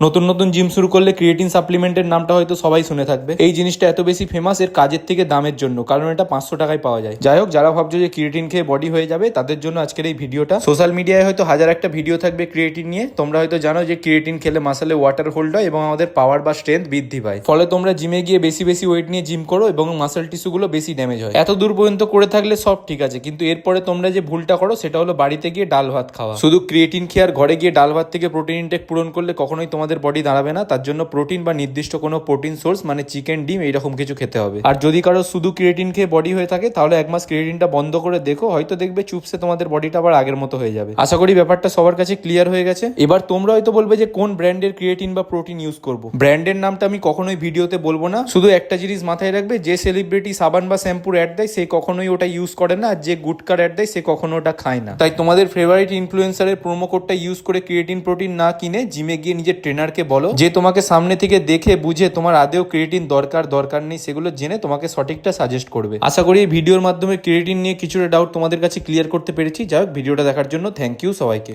নতুন নতুন জিম শুরু করলে ক্রিয়েটিন সাপ্লিমেন্টের নামটা হয়তো সবাই শুনে থাকবে। এই জিনিসটা এত বেশি ফেমাস এর কাজের থেকে দামের জন্য, কারণ এটা পাঁচশো টাকায় পাওয়া যায়। যাই হোক, যারা ভাবছ যে ক্রিয়েটিন খেয়ে বডি হয়ে যাবে, তাদের জন্য আজকের এই ভিডিওটা। সোশ্যাল মিডিয়ায় হয়তো হাজার একটা ভিডিও থাকবে ক্রিয়েটিন নিয়ে। তোমরা হয়তো জানো যে ক্রিয়েটিন খেলে মাসালে ওয়াটার হোল্ড হয় এবং আমাদের পাওয়ার বা স্ট্রেংথ বৃদ্ধি পায়। ফলে তোমরা জিমে গিয়ে বেশি বেশি ওয়েট নিয়ে জিম করো এবং মাসেল টিস্যুগুলো বেশি ড্যামেজ হয়। এত দূর পর্যন্ত করে থাকলে সব ঠিক আছে, কিন্তু এরপরে তোমরা যে ভুলটা করো, সেটা হলো বাড়িতে গিয়ে ডাল ভাত খাওয়া। শুধু ক্রিয়েটিন খেয়ে আর ঘরে গিয়ে ডাল ভাত থেকে প্রোটিন ইনটেক পূরণ করলে কখনোই তোমাদের বডি দাঁড়াবে না, তার জন্য প্রোটিন বা নির্দিষ্ট কোনো প্রোটিন সোর্স মানে চিকেন ডিম, এইরকম কিছু খেতে হবে। আর যদি কারও শুধু ক্রিয়েটিন খেয়ে বডি হয়ে থাকে, তাহলে এক মাস ক্রিয়েটিনটা বন্ধ করে দেখো, হয়তো দেখবে চুপসে তোমাদের বডিটা আবার আগের মতো হয়ে যাবে। আশা করি ব্যাপারটা সবার কাছে ক্লিয়ার হয়ে গেছে। এবার তোমরা হয়তো বলবে যে, কোন ব্র্যান্ডের ক্রিয়েটিন বা প্রোটিন ইউজ করব? ব্র্যান্ডের নামটা আমি কখনোই ভিডিওতে বলব না। শুধু একটা জিনিস মাথায় রাখবে, যে সেলিব্রিটি সাবান বা শ্যাম্পুর অ্যাড দেয়, সে কখনোই ওটা ইউজ করে না, আর যে গুটকার অ্যাড দেয়, সে কখনো ওটা খায় না। তাই তোমাদের ফেভারিট ইনফ্লুয়েন্সারের প্রোমো কোডটা ইউজ করে ক্রিয়েটিন প্রোটিন না কিনে জিমে গিয়ে নিজের ট্রেনারকে বলো, যে তোমাকে সামনে থেকে দেখে বুঝে তোমার আদেও ক্রিয়েটিন দরকার দরকার নেই, সেগুলো জেনে তোমাকে সঠিকটা সাজেস্ট করবে। আশা করি এই ভিডিওর মাধ্যমে ক্রিয়েটিন নিয়ে কিছুটা ডাউট তোমাদের কাছে ক্লিয়ার করতে পেরেছি। যাই হোক, ভিডিওটা দেখার জন্য থ্যাংক ইউ সবাইকে।